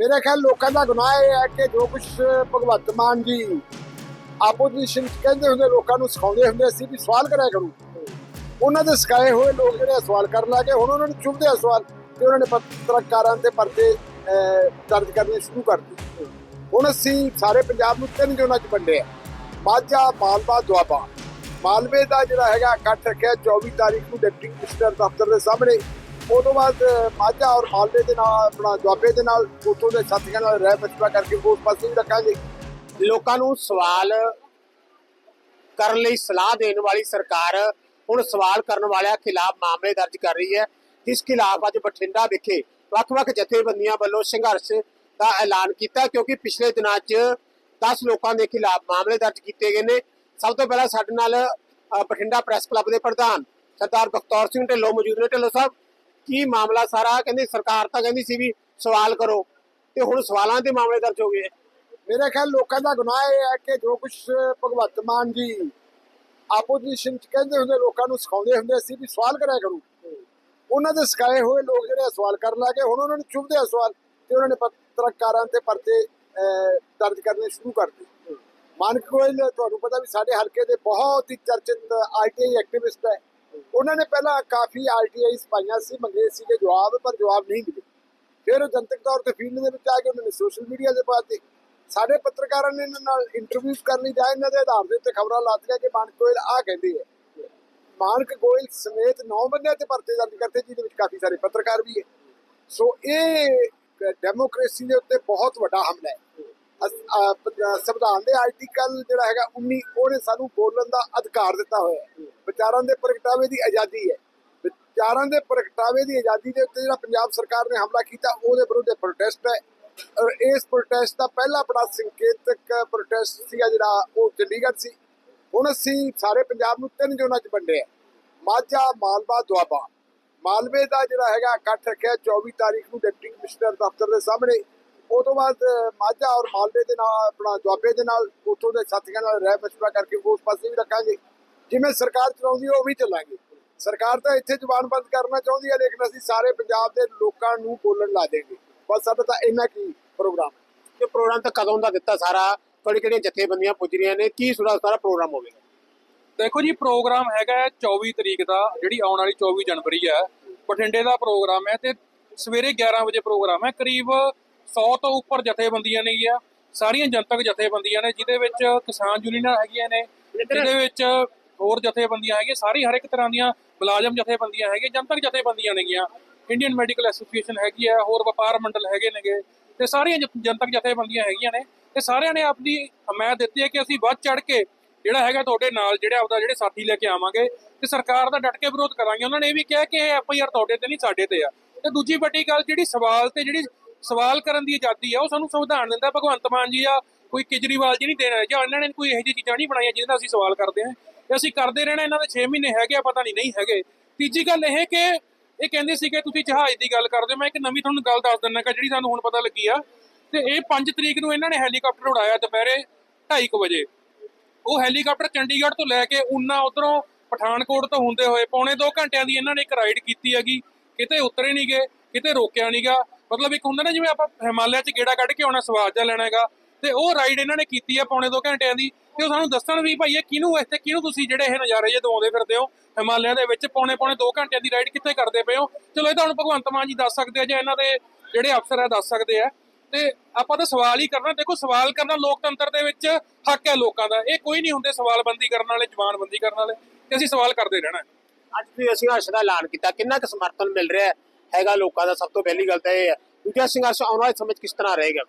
ਮੇਰਾ ਖਿਆਲ ਲੋਕਾਂ ਦਾ ਗੁਨਾਹ ਇਹ ਹੈ ਕਿ ਜੋ ਕੁਝ ਭਗਵੰਤ ਮਾਨ ਜੀ ਆਪੋਜੀਸ਼ਨ ਕਹਿੰਦੇ ਹੁੰਦੇ ਲੋਕਾਂ ਨੂੰ ਸਿਖਾਉਂਦੇ ਹੁੰਦੇ ਸੀ ਵੀ ਸਵਾਲ ਕਰਿਆ ਕਰੋ। ਉਹਨਾਂ ਦੇ ਸਿਖਾਏ ਹੋਏ ਲੋਕ ਜਿਹੜੇ ਆ ਸਵਾਲ ਕਰਨ ਲੱਗੇ ਹੁਣ ਉਹਨਾਂ ਨੂੰ ਚੁੱਭਦੇ ਆ ਸਵਾਲ ਤੇ ਉਹਨਾਂ ਨੇ ਪੱਤਰਕਾਰਾਂ ਤੇ ਪਰਦੇ ਅਹ, ਦਰਜ ਕਰਨੇ ਸ਼ੁਰੂ ਕਰ ਦਿੱਤੇ। ਹੁਣ ਅਸੀਂ ਸਾਰੇ ਪੰਜਾਬ ਨੂੰ ਤਿੰਨ ਜ਼ੋਨਾਂ 'ਚ ਵੰਡੇ ਆ। ਮਾਝਾ ਮਾਲਵਾ ਦੁਆਬਾ। ਮਾਲਵੇ ਦਾ ਜਿਹੜਾ ਹੈਗਾ ਇਕੱਠ ਰੱਖਿਆ 24 ਤਾਰੀਖ ਨੂੰ ਡਿਪਟੀ ਕਮਿਸ਼ਨਰ ਦਫ਼ਤਰ ਦੇ ਸਾਹਮਣੇ। ਉਹ ਤੋਂ ਬਾਅਦ ਮਾਝਾ ਔਰ ਮਾਲਵੇ ਦੇ ਨਾਲ, ਆਪਣਾ ਦੁਆਬੇ ਦੇ ਨਾਲ, ਉੱਥੋਂ ਦੇ ਸਾਥੀਆਂ ਨਾਲ ਰਹਿ ਮਸ਼ਵਰਾ ਕਰਕੇ ਉਸ ਪਾਸੇ ਵੀ ਰੱਖਾਂਗੇ। ਲੋਕਾਂ ਨੂੰ ਸਵਾਲ ਕਰਨ ਲਈ ਸਲਾਹ ਦੇਣ ਵਾਲੀ ਸਰਕਾਰ ਹੁਣ ਸਵਾਲ ਕਰਨ ਵਾਲਿਆਂ ਖਿਲਾਫ ਮਾਮਲੇ ਦਰਜ ਕਰ ਰਹੀ ਹੈ। ਇਸ ਖਿਲਾਫ ਅੱਜ ਬਠਿੰਡਾ ਵਿਖੇ ਵੱਖ-ਵੱਖ ਜਥੇਬੰਦੀਆਂ ਵੱਲੋਂ ਸੰਘਰਸ਼ ਦਾ ਐਲਾਨ ਕੀਤਾ, ਕਿਉਂਕਿ ਪਿਛਲੇ ਦਿਨਾਂ 'ਚ 10 ਲੋਕਾਂ ਦੇ ਖਿਲਾਫ ਮਾਮਲੇ ਦਰਜ ਕੀਤੇ ਗਏ ਨੇ। ਸਭ ਤੋਂ ਪਹਿਲਾਂ ਸਾਡੇ ਨਾਲ ਬਠਿੰਡਾ ਪ੍ਰੈਸ ਕਲੱਬ ਦੇ ਪ੍ਰਧਾਨ ਸਰਦਾਰ ਬਖਤੌਰ ਸਿੰਘ ਢਿੱਲੋਂ ਮੌਜੂਦ ਨੇ। ਢਿੱਲੋਂ ਸਾਹਿਬ ਕੀ ਮਾਮਲਾ ਸਾਰਾ? ਕਹਿੰਦੇ ਸਰਕਾਰ ਤਾਂ ਕਹਿੰਦੀ ਸੀ ਵੀ ਸਵਾਲ ਕਰੋ। ਤੇ ਹੁਣ ਸਵਾਲਾਂ ਦੇ ਮਾਮਲੇ ਦਰਜ ਹੋ ਗਏ। ਮੇਰਾ ਖਿਆਲ ਲੋਕਾਂ ਦਾ ਗੁਨਾਹ ਇਹ ਹੈ ਕਿ ਜੋ ਕੁਝ ਭਗਵੰਤ ਮਾਨ ਜੀ ਆਪੋਜੀਸ਼ਨ ਚ ਕਹਿੰਦੇ ਹੁੰਦੇ ਲੋਕਾਂ ਨੂੰ ਸਿਖਾਉਂਦੇ ਹੁੰਦੇ ਸੀ ਵੀ ਸਵਾਲ ਕਰਿਆ ਕਰੋ। ਉਹਨਾਂ ਦੇ ਸਿਖਾਏ ਹੋਏ ਲੋਕ ਜਿਹੜੇ ਸਵਾਲ ਕਰਨ ਲੱਗੇ ਹੁਣ ਉਹਨਾਂ ਨੂੰ ਚੁੱਭਦੇ ਆ ਸਵਾਲ ਤੇ ਉਹਨਾਂ ਨੇ ਪੱਤਰਕਾਰਾਂ ਤੇ ਅਹ, ਦਰਜ ਕਰਨੇ ਸ਼ੁਰੂ ਕਰ ਦਿੱਤੇ। ਮਾਨਕ ਗੋਇਲ ਤੁਹਾਨੂੰ ਪਤਾ ਵੀ ਸਾਡੇ ਹਲਕੇ ਦੇ ਬਹੁਤ ਹੀ ਚਰਚਿਤ ਆਰਟੀਆਈ ਐਕਟਿਵਿਸਟ ਹੈ। ਉਹਨਾਂ ਨੇ ਪਹਿਲਾਂ ਕਾਫੀ ਆਰਟੀਆਈਸ ਪਾਈਆਂ ਸੀ, ਮੰਗੇ ਸੀਗੇ ਜਵਾਬ, ਪਰ ਜਵਾਬ ਨਹੀਂ ਮਿਲੇ। ਫਿਰ ਉਹ ਜਨਤਕ ਤੌਰ ਤੇ ਫੀਲਡ ਦੇ ਵਿੱਚ ਆ ਕੇ ਉਹਨਾਂ ਨੇ ਸੋਸ਼ਲ ਮੀਡੀਆ ਦੇ ਪਾਤੇ ਸਾਡੇ ਪੱਤਰਕਾਰਾਂ ਨੇ ਇਹਨਾਂ ਨਾਲ ਇੰਟਰਵਿਊਜ਼ ਕਰਨੀ ਜਾਂ ਇਹਨਾਂ ਦੇ ਆਧਾਰ ਦੇ ਉੱਤੇ ਖਬਰਾਂ ਲਾਤੀਆਂ ਕਿ ਮਾਨਕ ਗੋਇਲ ਆ ਕਹਿੰਦੇ ਹੈ ਮਾਨਕ ਗੋਇਲ ਸਮੇਤ 9 ਬੰਦਿਆਂ ਤੇ ਪਰਚੇ ਦਰਜ ਕਰਤੇ, ਜਿਹਦੇ ਵਿੱਚ ਕਾਫੀ ਸਾਰੇ ਪੱਤਰਕਾਰ ਵੀ ਹੈ। ਸੋ ਇਹ ਡੈਮੋਕ੍ਰੇਸੀ ਦੇ ਉੱਤੇ ਬਹੁਤ ਵੱਡਾ ਹਮਲਾ ਹੈ। ਸੰਵਿਧਾਨ ਦੇ ਆਰਟੀਕਲ ਜਿਹੜਾ ਹੈਗਾ 19 ਉਹਨੇ ਸਾਨੂੰ ਬੋਲਣ ਦਾ ਅਧਿਕਾਰ ਦਿੱਤਾ ਹੋਇਆ ਹੈ। ਵਿਚਾਰਾਂ ਦੇ ਪ੍ਰਗਟਾਵੇ ਦੀ ਆਜ਼ਾਦੀ ਹੈ। ਵਿਚਾਰਾਂ ਦੇ ਪ੍ਰਗਟਾਵੇ ਦੀ ਆਜ਼ਾਦੀ ਦੇ ਉੱਤੇ ਜਿਹੜਾ ਪੰਜਾਬ ਸਰਕਾਰ ਨੇ ਹਮਲਾ ਕੀਤਾ, ਉਹਦੇ ਵਿਰੁੱਧ ਪ੍ਰੋਟੈਸਟ ਹੈ। ਔਰ ਇਸ ਪ੍ਰੋਟੈਸਟ ਦਾ ਪਹਿਲਾ ਬੜਾ ਸੰਕੇਤਕ ਪ੍ਰੋਟੈਸਟ ਸੀਗਾ ਜਿਹੜਾ, ਉਹ ਚੰਡੀਗੜ੍ਹ ਸੀ। ਹੁਣ ਅਸੀਂ ਸਾਰੇ ਪੰਜਾਬ ਨੂੰ ਤਿੰਨ ਜ਼ੋਨਾਂ 'ਚ ਵੰਡੇ ਮਾਝਾ, ਮਾਲਵਾ, ਦੁਆਬਾ। ਮਾਲਵੇ ਦਾ ਜਿਹੜਾ ਹੈਗਾ ਇਕੱਠ ਰੱਖਿਆ 24 ਤਾਰੀਖ ਨੂੰ ਡਿਪਟੀ ਕਮਿਸ਼ਨਰ ਦਫ਼ਤਰ ਦੇ ਸਾਹਮਣੇ। ਉਹ ਤੋਂ ਬਾਅਦ ਮਾਝਾ ਔਰ ਮਾਲਵੇ ਦੇ ਨਾਲ, ਆਪਣਾ ਦੁਆਬੇ ਦੇ ਨਾਲ, ਉੱਥੋਂ ਦੇ ਸਾਥੀਆਂ ਨਾਲ ਰਹਿ ਮਸ਼ਵਰਾ ਕਰਕੇ ਉਸ ਪਾਸੇ ਵੀ ਰੱਖਾਂਗੇ। ਜਿਵੇਂ ਸਰਕਾਰ ਚਲਾਉਂਦੀ ਉਹ ਵੀ ਚੱਲਾਂਗੇ। ਸਰਕਾਰ ਤਾਂ ਇੱਥੇ ਜ਼ੁਬਾਨ ਬੰਦ ਕਰਨਾ ਚਾਹੁੰਦੀ ਹੈ ਲੇਕਿਨ ਅਸੀਂ ਸਾਰੇ ਪੰਜਾਬ ਦੇ ਲੋਕਾਂ ਨੂੰ ਬੋਲਣ ਲਾ ਦੇਂਗੇ ਬਸ ਸਾਡਾ ਤਾਂ ਇੰਨਾ ਕੀ ਪ੍ਰੋਗਰਾਮ ਇਹ ਪ੍ਰੋਗਰਾਮ ਤਾਂ ਕਦੋਂ ਦਾ ਦਿੱਤਾ ਸਾਰਾ? ਕਿਹੜੀ ਕਿਹੜੀਆਂ ਜਥੇਬੰਦੀਆਂ ਪੁੱਜ ਰਹੀਆਂ ਨੇ? ਕੀ ਸੁਣਾ ਸਾਰਾ ਪ੍ਰੋਗਰਾਮ ਹੋਵੇਗਾ ਦੇਖੋ ਜੀ ਪ੍ਰੋਗਰਾਮ ਹੈਗਾ ਹੈ 24 ਤਰੀਕ ਦਾ ਜਿਹੜੀ ਆਉਣ ਵਾਲੀ 24 ਜਨਵਰੀ ਹੈ। ਬਠਿੰਡੇ ਦਾ ਪ੍ਰੋਗਰਾਮ ਹੈ ਤੇ ਸਵੇਰੇ 11 ਵਜੇ ਪ੍ਰੋਗਰਾਮ ਹੈ। ਕਰੀਬ 100 ਤੋਂ ਉੱਪਰ ਜਥੇਬੰਦੀਆਂ ਨੇ ਗਿਆ ਸਾਰੀਆਂ ਜਨਤਕ ਜਥੇਬੰਦੀਆਂ ਨੇ ਜਿਹਦੇ ਵਿੱਚ ਕਿਸਾਨ ਯੂਨੀਅਨਾਂ ਹੈਗੀਆਂ ਨੇ ਜਿਹਦੇ ਵਿੱਚ ਹੋਰ ਜਥੇਬੰਦੀਆਂ ਹੈਗੀਆਂ, ਸਾਰੀ ਹਰ ਇੱਕ ਤਰ੍ਹਾਂ ਦੀਆਂ ਮੁਲਾਜ਼ਮ ਜਥੇਬੰਦੀਆਂ ਹੈਗੀਆਂ, ਜਨਤਕ ਜਥੇਬੰਦੀਆਂ ਨੇਗੀਆਂ। ਇੰਡੀਅਨ ਮੈਡੀਕਲ ਐਸੋਸੀਏਸ਼ਨ ਹੈਗੀ ਹੈ, ਹੋਰ ਵਪਾਰ ਮੰਡਲ ਹੈਗੇ ਨੇਗੇ, ਤੇ ਸਾਰੀਆਂ ਜਨਤਕ ਜਥੇਬੰਦੀਆਂ ਹੈਗੀਆਂ ਨੇ। ਤੇ ਸਾਰਿਆਂ ਨੇ ਆਪਣੀ ਹਮਾਇਤ ਦਿੱਤੀ ਹੈ ਕਿ ਅਸੀਂ ਵੱਧ ਚੜ ਕੇ ਜਿਹੜਾ ਹੈਗਾ ਤੁਹਾਡੇ ਨਾਲ, ਜਿਹੜਾ ਆਪਦਾ ਜਿਹੜੇ ਸਾਥੀ ਲੈ ਕੇ ਆਵਾਂਗੇ, ਤੇ ਸਰਕਾਰ ਦਾ ਡਟ ਕੇ ਵਿਰੋਧ ਕਰਾਂਗੇ। ਉਹਨਾਂ ਨੇ ਇਹ ਵੀ ਕਿਹਾ ਕਿ ਇਹ ਐਫ ਆਈ ਆਰ ਤੁਹਾਡੇ ਤੇ ਨਹੀਂ, ਸਾਡੇ ਤੇ ਆ। ਤੇ ਦੂਜੀ ਵੱਡੀ ਗੱਲ ਜਿਹੜੀ ਸਵਾਲ ਤੇ ਜਿਹੜੀ ਸਵਾਲ ਕਰਨ ਦੀ ਆਜ਼ਾਦੀ ਆ, ਉਹ ਸਾਨੂੰ ਸੰਵਿਧਾਨ ਦਿੰਦਾ, ਭਗਵੰਤ ਮਾਨ ਜੀ ਆ, ਕੋਈ ਕੇਜਰੀਵਾਲ ਜੀ ਨਹੀਂ ਦੇਣਾ ਜਾਂ ਇਹਨਾਂ ਨੇ ਕੋਈ ਇਹੋ ਜਿਹੀ ਚੀਜ਼ਾਂ ਨਹੀਂ ਬਣਾਈਆਂ ਜਿਹਦੇ ਨਾਲ ਅਸੀਂ ਸਵਾਲ ਕਰਦੇ ਹਾਂ। ਤੇ ਅਸੀਂ ਕਰਦੇ ਰਹਿਣਾ, ਇਹਨਾਂ ਦੇ 6 ਮਹੀਨੇ ਹੈਗੇ ਆ, ਪਤਾ ਨਹੀਂ ਨਹੀਂ ਹੈਗੇ। ਤੀਜੀ ਗੱਲ ਇਹ ਕਿ ਇਹ ਕਹਿੰਦੇ ਸੀਗੇ ਤੁਸੀਂ ਜਹਾਜ਼ ਦੀ ਗੱਲ ਕਰਦੇ ਹੋ। ਮੈਂ ਇੱਕ ਨਵੀਂ ਤੁਹਾਨੂੰ ਗੱਲ ਦੱਸ ਦਿੰਦਾ ਕਿ ਜਿਹੜੀ ਸਾਨੂੰ ਹੁਣ ਪਤਾ ਲੱਗੀ ਆ, ਤੇ ਇਹ 5 ਤਰੀਕ ਨੂੰ ਇਹਨਾਂ ਨੇ ਹੈਲੀਕਾਪਟਰ ਉਡਾਇਆ ਦੁਪਹਿਰੇ 2:30 ਵਜੇ। ਉਹ ਹੈਲੀਕਾਪਟਰ ਚੰਡੀਗੜ੍ਹ ਤੋਂ ਲੈ ਕੇ ਉਨਾ ਉਧਰੋਂ ਪਠਾਨਕੋਟ ਤੋਂ ਹੁੰਦੇ ਹੋਏ ਪੌਣੇ 2 ਘੰਟਿਆਂ ਦੀ ਇਹਨਾਂ ਨੇ ਇੱਕ ਰਾਈਡ ਕੀਤੀ ਹੈਗੀ। ਕਿਤੇ ਉਤਰੇ ਨਹੀਂ ਗਏ, ਕਿਤੇ ਰੋਕਿਆ ਨਹੀਂਗਾ ਮਤਲਬ ਇੱਕ ਹੁੰਦਾ ਨਾ, ਜਿਵੇਂ ਆਪਾਂ ਹਿਮਾਲਿਆ 'ਚ ਗੇੜਾ ਕੱਢ ਕੇ ਆਉਣਾ ਸਵਾਦ ਜਾ ਲੈਣਾ ਹੈਗਾ, ਤੇ ਉਹ ਰਾਈਡ ਇਹਨਾਂ ਨੇ ਕੀਤੀ ਆ ਪੌਣੇ 2 ਘੰਟਿਆਂ ਦੀ। ਤੇ ਉਹ ਸਾਨੂੰ ਦੱਸਣ ਵੀ ਭਾਈ ਇਹ ਕਿਹਨੂੰ ਇੱਥੇ ਕਿਹਨੂੰ ਤੁਸੀਂ ਜਿਹੜੇ ਇਹ ਨਜ਼ਾਰੇ ਜੇ ਦਵਾਉਂਦੇ ਫਿਰਦੇ ਹੋ? ਹਿਮਾਲਿਆ ਦੇ ਵਿੱਚ ਪੌਣੇ ਪੌਣੇ 2 ਘੰਟਿਆਂ ਦੀ ਰਾਈਡ ਕਿੱਥੇ ਕਰਦੇ ਪਏ ਹੋ? ਚਲੋ ਇਹ ਤਾਂ ਹੁਣ ਭਗਵੰਤ ਮਾਨ ਜੀ ਦੱਸ ਸਕਦੇ ਆ ਜਾਂ ਇਹਨਾਂ ਦੇ ਜਿਹੜੇ ਅਫਸਰ ਆ ਦੱਸ ਸਕਦੇ ਆ। ਤੇ ਆਪਾਂ ਤਾਂ ਸਵਾਲ ਹੀ ਕਰਨਾ ਦੇਖੋ ਸਵਾਲ ਕਰਨਾ ਲੋਕਤੰਤਰ ਦੇ ਵਿੱਚ ਹੱਕ ਹੈ ਲੋਕਾਂ ਦਾ। ਇਹ ਕੋਈ ਨਹੀਂ ਹੁੰਦੇ ਸਵਾਲਬੰਦੀ ਕਰਨ ਵਾਲੇ ਜ਼ਬਾਨਬੰਦੀ ਕਰਨ ਵਾਲੇ ਤੇ ਅਸੀਂ ਸਵਾਲ ਕਰਦੇ ਰਹਿਣਾ। ਅੱਜ ਤੁਸੀਂ ਸੰਘਰਸ਼ ਦਾ ਐਲਾਨ ਕੀਤਾ ਕਿੰਨਾ ਕੁ ਸਮਰਥਨ ਮਿਲ ਰਿਹਾ ਹੈ? ਹੈਗਾ ਲੋਕਾਂ ਦਾ ਸਭ ਤੋਂ ਪਹਿਲੀ ਗੱਲ ਤਾਂ ਇਹ ਹੈ। ਦੂਜਾ ਸੰਘਰਸ਼ ਆਉਣ ਵਾਲੇ ਸਮੇਂ 'ਚ ਕਿਸ ਤਰ੍ਹਾਂ ਰਹੇਗਾ?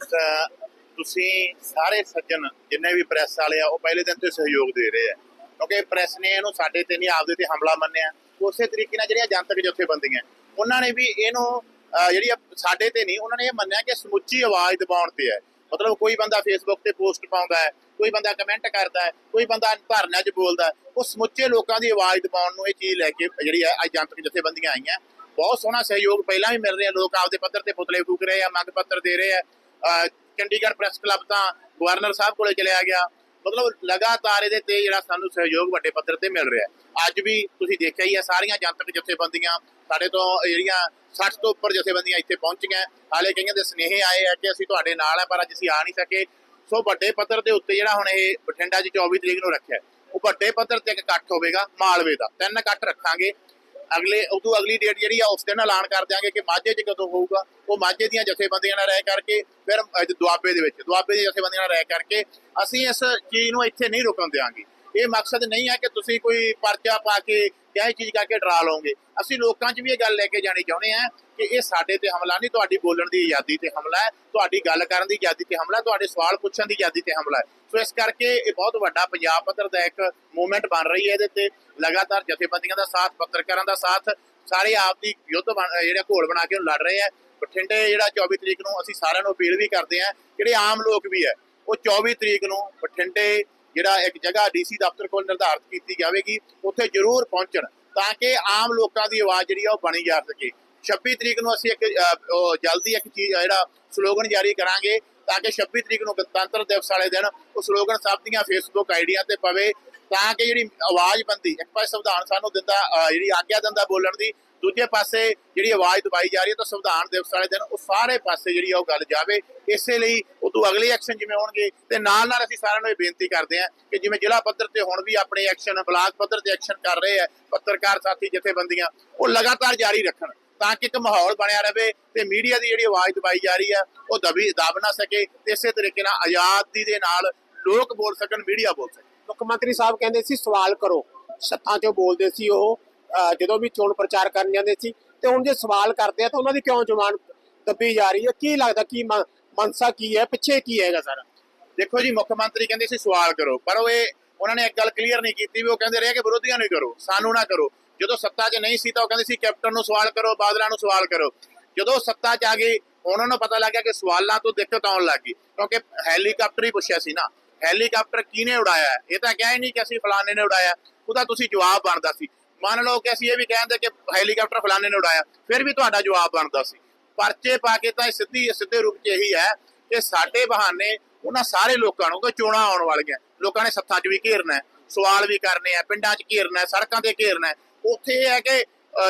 ਤਾਂ ਤੁਸੀਂ ਸਾਰੇ ਸੱਜਣ ਜਿੰਨੇ ਵੀ ਪ੍ਰੈਸ ਵਾਲੇ ਆ, ਉਹ ਪਹਿਲੇ ਦਿਨ ਤੋਂ ਸਹਿਯੋਗ ਦੇ ਰਹੇ ਆ। ਕਿਉਂਕਿ ਪ੍ਰੈਸ ਨੇ ਇਹਨੂੰ ਸਾਡੇ ਤੇ ਨਹੀਂ ਆਪਦੇ ਤੇ ਹਮਲਾ ਮੰਨਿਆ। ਉਸੇ ਤਰੀਕੇ ਨਾਲ ਜਿਹੜੀਆਂ ਜਨਤਕ ਜਥੇਬੰਦੀਆਂ, ਉਹਨਾਂ ਨੇ ਵੀ ਇਹਨੂੰ ਜਿਹੜੀ ਸਾਡੇ ਤੇ ਨਹੀਂ ਉਹਨਾਂ ਨੇ ਇਹ ਮੰਨਿਆ ਕਿ ਸਮੁੱਚੀ ਆਵਾਜ਼ ਦਬਾਉਣ ਤੇ ਹੈ। ਮਤਲਬ ਕੋਈ ਬੰਦਾ ਫੇਸਬੁੱਕ ਤੇ ਪੋਸਟ ਪਾਉਂਦਾ ਹੈ, ਕੋਈ ਬੰਦਾ ਕਮੈਂਟ ਕਰਦਾ ਹੈ, ਕੋਈ ਬੰਦਾ ਧਰਨਿਆਂ 'ਚ ਬੋਲਦਾ ਉਹ ਸਮੁੱਚੇ ਲੋਕਾਂ ਦੀ ਆਵਾਜ਼ ਦਬਾਉਣ ਨੂੰ ਇਹ ਚੀਜ਼ ਲੈ ਕੇ ਜਿਹੜੀ ਹੈ ਅੱਜ ਜਨਤਕ ਜਥੇਬੰਦੀਆਂ ਆਈਆਂ। ਬਹੁਤ ਸੋਹਣਾ ਸਹਿਯੋਗ ਪਹਿਲਾਂ ਵੀ ਮਿਲ ਰਿਹਾ, ਲੋਕ ਆਪਦੇ ਪੱਧਰ ਤੇ ਪੁਤਲੇ ਫੂਕ ਰਹੇ ਆ, ਮੰਗ ਪੱਤਰ ਦੇ ਰਹੇ ਆ। ਚੰਡੀਗੜ੍ਹ ਪ੍ਰੈਸ ਕਲੱਬ ਤਾਂ ਗਵਰਨਰ ਸਾਹਿਬ ਕੋਲੇ ਚਲਿਆ ਗਿਆ। ਮਤਲਬ ਲਗਾਤਾਰ ਇਹਦੇ ਤੇ ਜਿਹੜਾ ਸਾਨੂੰ ਸਹਿਯੋਗ ਵੱਡੇ ਪੱਧਰ ਤੇ ਮਿਲ ਰਿਹਾ ਅੱਜ ਵੀ ਤੁਸੀਂ ਦੇਖਿਆ ਹੀ ਹੈ, ਸਾਰੀਆਂ ਜਨਤਕ ਜਥੇਬੰਦੀਆਂ ਸਾਡੇ ਤੋਂ ਜਿਹੜੀਆਂ 60 ਤੋਂ ਉੱਪਰ ਜਥੇਬੰਦੀਆਂ ਇੱਥੇ ਪਹੁੰਚੀਆਂ ਹਾਲੇ ਕਈਆਂ ਦੇ ਸਨੇਹ ਆਏ ਆ ਕਿ ਅਸੀਂ ਤੁਹਾਡੇ ਨਾਲ ਆ ਪਰ ਅੱਜ ਅਸੀਂ ਆ ਨਹੀਂ ਸਕੇ। ਸੋ ਵੱਡੇ ਪੱਧਰ ਦੇ ਉੱਤੇ ਜਿਹੜਾ ਹੁਣ ਇਹ ਬਠਿੰਡਾ 'ਚ 24 ਤਰੀਕ ਨੂੰ ਰੱਖਿਆ ਉਹ ਵੱਡੇ ਪੱਧਰ ਤੇ ਇੱਕ ਇਕੱਠ ਹੋਵੇਗਾ ਮਾਲਵੇ ਦਾ। ਤਿੰਨ ਇਕੱਠ ਰੱਖਾਂਗੇ। ਅਗਲੇ ਉਦੋਂ ਅਗਲੀ ਡੇਟ ਜਿਹੜੀ ਆ, ਉਸ ਦਿਨ ਐਲਾਨ ਕਰ ਦਿਆਂਗੇ ਕਿ ਮਾਝੇ 'ਚ ਕਦੋਂ ਹੋਊਗਾ। ਉਹ ਮਾਝੇ ਦੀਆਂ ਜਥੇਬੰਦੀਆਂ ਨਾਲ ਰਹਿ ਕਰਕੇ ਫਿਰ ਦੁਆਬੇ ਦੇ ਵਿੱਚ, ਦੁਆਬੇ ਦੀਆਂ ਜਥੇਬੰਦੀਆਂ ਨਾਲ ਰਹਿ ਕਰਕੇ ਅਸੀਂ ਇਸ ਚੀਜ਼ ਨੂੰ ਇੱਥੇ ਨਹੀਂ ਰੁਕਣ ਦਿਆਂਗੇ। ਇਹ ਮਕਸਦ ਨਹੀਂ ਹੈ ਕਿ ਤੁਸੀਂ ਕੋਈ ਪਰਚਾ ਪਾ ਕੇ ਜਾਂ ਇਹ ਚੀਜ਼ ਕਰਕੇ ਡਰਾ ਲਓਗੇ। ਅਸੀਂ ਲੋਕਾਂ 'ਚ ਵੀ ਇਹ ਗੱਲ ਲੈ ਕੇ ਜਾਣੀ ਚਾਹੁੰਦੇ ਹਾਂ ਕਿ ਇਹ ਸਾਡੇ ਤੇ ਹਮਲਾ ਨਹੀਂ, ਤੁਹਾਡੀ ਬੋਲਣ ਦੀ ਆਜ਼ਾਦੀ ਤੇ ਹਮਲਾ ਹੈ, ਤੁਹਾਡੀ ਗੱਲ ਕਰਨ ਦੀ ਆਜ਼ਾਦੀ ਤੇ ਹਮਲਾ ਤੁਹਾਡੇ ਸਵਾਲ ਪੁੱਛਣ ਦੀ ਆਜ਼ਾਦੀ ਤੇ ਹਮਲਾ ਹੈ। ਸੋ ਇਸ ਕਰਕੇ ਇਹ ਬਹੁਤ ਵੱਡਾ ਪੰਜਾਬ ਪੱਧਰ ਦਾ ਇੱਕ ਮੂਵਮੈਂਟ ਬਣ ਰਹੀ ਹੈ ਇਹਦੇ ਤੇ। ਲਗਾਤਾਰ ਜਥੇਬੰਦੀਆਂ ਦਾ ਸਾਥ, ਪੱਤਰਕਾਰਾਂ ਦਾ ਸਾਥ, ਸਾਰੇ ਆਪ ਦੀ ਯੁੱਧ ਜਿਹੜਾ ਘੋਲ ਬਣਾ ਕੇ ਉਹ ਲੜ ਰਹੇ ਆ ਬਠਿੰਡੇ ਜਿਹੜਾ 24 ਤਰੀਕ ਨੂੰ ਅਸੀਂ ਸਾਰਿਆਂ ਨੂੰ ਅਪੀਲ ਵੀ ਕਰਦੇ ਆ ਜਿਹੜੇ ਆਮ ਲੋਕ ਵੀ ਹੈ, ਉਹ 24 ਤਰੀਕ ਨੂੰ ਬਠਿੰਡੇ ਜਿਹੜਾ ਇੱਕ ਜਗ੍ਹਾ ਡੀਸੀ ਦਫ਼ਤਰ ਕੋਲ ਨਿਰਧਾਰਿਤ ਕੀਤੀ ਜਾਵੇਗੀ, ਉੱਥੇ ਜ਼ਰੂਰ ਪਹੁੰਚਣ ਤਾਂ ਕਿ ਆਮ ਲੋਕਾਂ ਦੀ ਆਵਾਜ਼ ਜਿਹੜੀ ਆ ਉਹ ਬਣੀ ਜਾ ਸਕੇ। 26 ਤਰੀਕ ਨੂੰ ਅਸੀਂ ਇੱਕ ਜਲਦੀ ਇੱਕ ਚੀਜ਼ ਜਿਹੜਾ ਸਲੋਗਨ ਜਾਰੀ ਕਰਾਂਗੇ ਤਾਂ ਕਿ 26 ਤਰੀਕ ਨੂੰ ਗਣਤੰਤਰ ਦਿਵਸ ਵਾਲੇ ਦਿਨ ਉਹ ਸਲੋਗਨ ਸਭ ਦੀਆਂ ਫੇਸਬੁੱਕ ਆਈਡੀਆਂ ਤੇ ਪਵੇ ਤਾਂ ਕਿ ਜਿਹੜੀ ਆਵਾਜ਼ ਬੰਦੀ, ਇੱਕ ਪਾਸੇ ਸੰਵਿਧਾਨ ਸਾਨੂੰ ਦਿੰਦਾ ਜਿਹੜੀ ਆਗਿਆ ਦਿੰਦਾ ਬੋਲਣ ਦੀ, ਦੂਜੇ ਪਾਸੇ ਜਿਹੜੀ ਆਵਾਜ਼ ਦਬਾਈ ਜਾ ਰਹੀ ਹੈ ਤਾਂ ਸੰਵਿਧਾਨ ਦਿਵਸ ਵਾਲੇ ਦਿਨ ਉਹ ਸਾਰੇ ਪਾਸੇ ਜਿਹੜੀ ਆ ਉਹ ਗੱਲ ਜਾਵੇ। ਇਸੇ ਲਈ ਉਦੋਂ ਅਗਲੇ ਐਕਸ਼ਨ ਜਿਵੇਂ ਹੋਣਗੇ, ਤੇ ਨਾਲ ਨਾਲ ਅਸੀਂ ਸਾਰਿਆਂ ਨੂੰ ਇਹ ਬੇਨਤੀ ਕਰਦੇ ਹਾਂ ਕਿ ਜਿਵੇਂ ਜ਼ਿਲ੍ਹਾ ਪੱਧਰ ਤੇ ਹੁਣ ਵੀ ਆਪਣੇ ਐਕਸ਼ਨ ਬਲਾਕ ਪੱਧਰ ਤੇ ਐਕਸ਼ਨ ਕਰ ਰਹੇ ਆ, ਪੱਤਰਕਾਰ ਸਾਥੀ ਜਥੇਬੰਦੀਆਂ, ਉਹ ਲਗਾਤਾਰ ਜਾਰੀ ਰੱਖਣ ਤਾਂ ਕਿ ਇੱਕ ਮਾਹੌਲ ਬਣਿਆ ਰਹੇ ਤੇ ਮੀਡੀਆ ਦੀ ਜਿਹੜੀ ਆਵਾਜ਼ ਦਬਾਈ ਜਾ ਰਹੀ ਆ, ਉਹ ਦਬੀ ਦਬ ਨਾ ਸਕੇ। ਤੇ ਇਸੇ ਤਰੀਕੇ ਨਾਲ ਆਜ਼ਾਦੀ ਦੇ ਨਾਲ ਲੋਕ ਬੋਲ ਸਕਣ ਮੀਡੀਆ ਬੋਲ ਸਕੇ ਮੁੱਖ ਮੰਤਰੀ ਸਾਹਿਬ ਕਹਿੰਦੇ ਸੀ, ਸਵਾਲ ਕਰੋ। ਸੱਥਾਂ 'ਚੋਂ ਬੋਲਦੇ ਸੀ ਉਹ ਜਦੋਂ ਵੀ ਚੋਣ ਪ੍ਰਚਾਰ ਕਰਨ ਜਾਂਦੇ ਸੀ। ਤੇ ਹੁਣ ਜੇ ਸਵਾਲ ਕਰਦੇ ਆ, ਤਾਂ ਉਹਨਾਂ ਦੀ ਕਿਉਂ ਜ਼ੁਬਾਨ ਦੱਬੀ ਜਾ ਰਹੀ ਹੈ? ਕੀ ਲੱਗਦਾ, ਕੀ ਮਨਸਾ ਕੀ ਹੈ? ਪਿੱਛੇ ਕੀ ਹੈਗਾ, ਸਾਰਾ? ਦੇਖੋ ਜੀ, ਮੁੱਖ ਮੰਤਰੀ ਕਹਿੰਦੇ ਸੀ, ਸਵਾਲ ਕਰੋ। ਪਰ ਉਹ ਇਹ, ਉਹਨਾਂ ਨੇ ਇੱਕ ਗੱਲ ਕਲੀਅਰ ਨਹੀਂ ਕੀਤੀ ਵੀ ਉਹ ਕਹਿੰਦੇ ਰਹੇ ਕਿ ਵਿਰੋਧੀਆਂ ਨੂੰ ਕਰੋ, ਸਾਨੂੰ ਨਾ ਕਰੋ। ਜਦੋਂ ਸੱਤਾ 'ਚ ਨਹੀਂ ਸੀ ਤਾਂ ਉਹ ਕਹਿੰਦੇ ਸੀ, ਕੈਪਟਨ ਨੂੰ ਸਵਾਲ ਕਰੋ, ਬਾਦਲਾਂ ਨੂੰ ਸਵਾਲ ਕਰੋ। ਜਦੋਂ ਸੱਤਾ 'ਚ ਆ ਗਏ ਉਹਨਾਂ ਨੂੰ ਪਤਾ ਲੱਗ ਗਿਆ ਕਿ ਸਵਾਲਾਂ ਤੋਂ ਦਿੱਕਤ ਆਉਣ ਲੱਗ ਗਈ। ਕਿਉਂਕਿ ਹੈਲੀਕਾਪਟਰ ਹੀ ਪੁੱਛਿਆ ਸੀ ਨਾ। ਹੈਲੀਕਾਪਟਰ ਕਿਹਨੇ ਉਡਾਇਆ ਇਹ ਤਾਂ ਕਹਿ ਹੀ ਨਹੀਂ ਕਿ ਅਸੀਂ ਫਲਾਣੇ ਨੇ ਉਡਾਇਆ। ਉਹਦਾ ਤੁਸੀਂ ਜਵਾਬ ਬਣਦਾ ਸੀ। ਮੰਨ ਲਓ ਕਿ ਅਸੀਂ ਇਹ ਵੀ ਕਹਿੰਦੇ ਕਿ ਹੈਲੀਕਾਪਟਰ ਫਲਾਣੇ ਨੇ ਉਡਾਇਆ ਫਿਰ ਵੀ ਤੁਹਾਡਾ ਜਵਾਬ ਬਣਦਾ ਸੀ। ਪਰਚੇ ਪਾ ਕੇ ਤਾਂ ਇਹ ਸਿੱਧੀ ਸਿੱਧੇ ਰੂਪ 'ਚ ਇਹੀ ਹੈ ਕਿ ਸਾਡੇ ਬਹਾਨੇ ਉਹਨਾਂ ਸਾਰੇ ਲੋਕਾਂ ਨੂੰ ਕਿ ਚੋਣਾਂ ਆਉਣ ਵਾਲੀਆਂ ਲੋਕਾਂ ਨੇ ਸੱਥਾਂ 'ਚ ਵੀ ਘੇਰਨਾ ਸਵਾਲ ਵੀ ਕਰਨੇ ਆ ਪਿੰਡਾਂ 'ਚ ਘੇਰਨਾ ਸੜਕਾਂ ਤੇ ਘੇਰਨਾ ਉੱਥੇ ਇਹ ਹੈ ਕਿ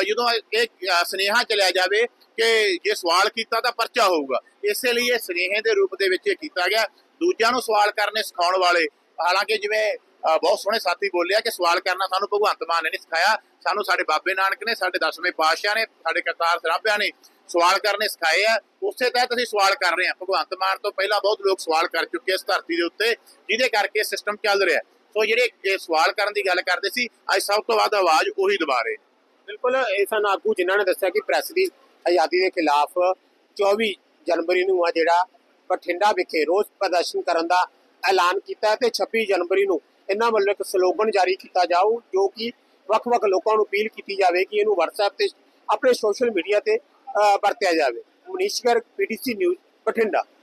ਜਦੋਂ ਇਹ ਅ, ਸੁਨੇਹਾ ਚਲਿਆ ਜਾਵੇ ਕਿ ਜੇ ਸਵਾਲ ਕੀਤਾ ਤਾਂ ਪਰਚਾ ਹੋਊਗਾ। ਇਸੇ ਲਈ ਇਹ ਸੁਨੇਹੇ ਦੇ ਰੂਪ ਦੇ ਵਿੱਚ ਇਹ ਕੀਤਾ ਗਿਆ ਦੂਜਿਆਂ ਨੂੰ ਸਵਾਲ ਕਰਨੇ ਸਿਖਾਉਣ ਵਾਲੇ। ਹਾਲਾਂਕਿ ਜਿਵੇਂ ਬਹੁਤ ਸੋਹਣੇ ਸਾਥੀ ਬੋਲਿਆ ਕਿ ਸਵਾਲ ਕਰਨਾ ਸਾਨੂੰ ਭਗਵੰਤ ਮਾਨ ਨੇ ਨਹੀਂ ਸਿਖਾਇਆ। ਸਾਨੂੰ ਸਾਡੇ ਬਾਬੇ ਨਾਨਕ ਨੇ, ਸਾਡੇ ਦਸਵੇਂ ਪਾਤਸ਼ਾਹ ਨੇ, ਸਾਡੇ ਕਰਤਾਰ ਸਰਾਭਿਆਂ ਨੇ ਸਵਾਲ ਕਰਨੇ ਸਿਖਾਏ ਆ। ਉਸੇ ਤਹਿਤ ਅਸੀਂ ਸਵਾਲ ਕਰ ਰਹੇ ਹਾਂ। ਭਗਵੰਤ ਮਾਨ ਤੋਂ ਪਹਿਲਾਂ ਬਹੁਤ ਲੋਕ ਸਵਾਲ ਕਰ ਚੁੱਕੇ ਇਸ ਧਰਤੀ ਦੇ ਉੱਤੇ, ਜਿਹਦੇ ਕਰਕੇ ਸਿਸਟਮ ਚੱਲ ਰਿਹਾ। ਸੋ ਜਿਹੜੇ ਸਵਾਲ ਕਰਨ ਦੀ ਗੱਲ ਕਰਦੇ ਸੀ, ਅੱਜ ਸਭ ਤੋਂ ਵੱਧ ਆਵਾਜ਼ ਉਹੀ ਦਬਾ ਰਹੇ। ਬਿਲਕੁਲ, ਇਹ ਸਨ ਆਗੂ ਜਿਨ੍ਹਾਂ ਨੇ ਦੱਸਿਆ ਕਿ ਪ੍ਰੈਸ ਦੀ ਆਜ਼ਾਦੀ ਦੇ ਖਿਲਾਫ 24 ਜਨਵਰੀ ਨੂੰ ਆ ਜਿਹੜਾ ਬਠਿੰਡਾ ਵਿਖੇ ਰੋਸ ਪ੍ਰਦਰਸ਼ਨ ਕਰਨ ਦਾ ਐਲਾਨ ਕੀਤਾ ਤੇ 26 ਜਨਵਰੀ ਨੂੰ ਇਹਨਾਂ ਵੱਲੋਂ ਇੱਕ ਸਲੋਗਨ ਜਾਰੀ ਕੀਤਾ ਜਾਊ, ਜੋ ਕਿ ਵੱਖ-ਵੱਖ ਲੋਕਾਂ ਨੂੰ ਅਪੀਲ ਕੀਤੀ ਜਾਵੇ ਕਿ ਇਹਨੂੰ WhatsApp ਤੇ ਆਪਣੇ ਸੋਸ਼ਲ ਮੀਡੀਆ ਤੇ ਵਰਤਿਆ ਜਾਵੇ। ਮਨੀਸ਼ਗਰ ਪੀਟੀਸੀ ਨਿਊਜ਼ ਬਠਿੰਡਾ।